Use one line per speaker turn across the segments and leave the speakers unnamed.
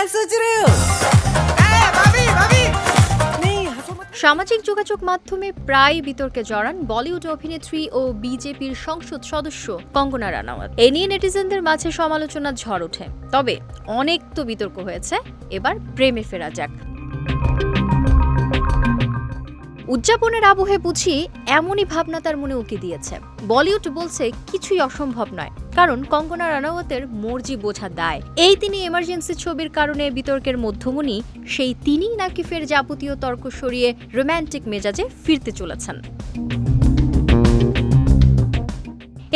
হ্যাঁ,
সামাজিক যোগাযোগ মাধ্যমে প্রায় বিতর্কে জড়ান বলিউড অভিনেত্রী ও বিজেপির সংসদ সদস্য কঙ্গনা রানাওয়াত। এ নিয়ে নেটিজেনদের মাঝে সমালোচনার ঝড় ওঠে। তবে অনেক তো বিতর্ক হয়েছে এবার প্রেমে ফেরা যাক। উদযাপনের আবহে বুঝি এমনই ভাবনা তার মনে উকি দিয়েছে। বলিউড বলছে কিছুই অসম্ভব নয়। কারণ কঙ্গনা রানাওয়াতের মর্জি বোঝা দায়। এই তিনি এমার্জেন্সি ছবির কারণে বিতর্কের মধ্যমণি, সেই তিনিই নাকি ফের যাবতীয় তর্ক সরিয়ে রোম্যান্টিক মেজাজে ফিরতে চলেছেন।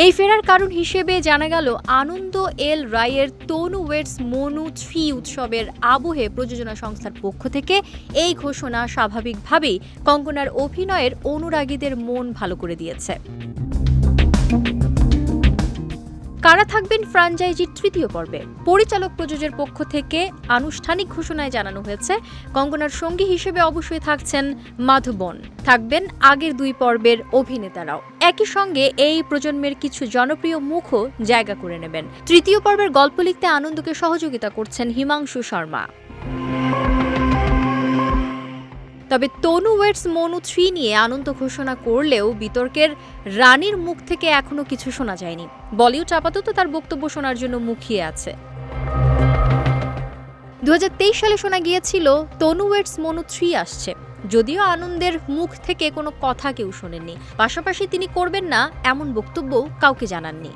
এই ফেরার কারণ হিসেবে জানা গেল, আনন্দ এল রায়ের তনু ওয়েটস মনু থ্রি উৎসবের আবহে প্রযোজনা সংস্থার পক্ষ থেকে এই ঘোষণা স্বাভাবিকভাবেই কঙ্কনার অভিনয়ের অনুরাগীদের মন ভালো করে দিয়েছে। কারা থাকবেন ফ্রাঞ্চাইজির তৃতীয় পর্বে? পরিচালক প্রযোজের পক্ষ থেকে আনুষ্ঠানিক ঘোষণায় জানানো হয়েছে কঙ্গনার সঙ্গী হিসেবে অবশ্যই থাকছেন মাধবন থাকবেন আগের দুই পর্বের অভিনেতারাও। একই সঙ্গে এই প্রজন্মের কিছু জনপ্রিয় মুখও জায়গা করে নেবেন। তৃতীয় পর্বের গল্প লিখতে আনন্দকে সহযোগিতা করছেন হিমাংশু শর্মা। তবে তনু ওয়েটস মনু থ্রি নিয়ে আনন্দ ঘোষণা করলেও বিতর্কের রানীর মুখ থেকে এখনও কিছু শোনা যায়নি। বলিউড আপাতত তার বক্তব্য শোনার জন্য মুখিয়ে আছে। দু হাজার তেইশ সালে শোনা গিয়েছিল, তনু ওয়েটস মনু থ্রি আসছে। যদিও আনন্দের মুখ থেকে কোনো কথা কেউ শোনেননি। পাশাপাশি তিনি করবেন না, এমন বক্তব্য কাউকে জানাননি।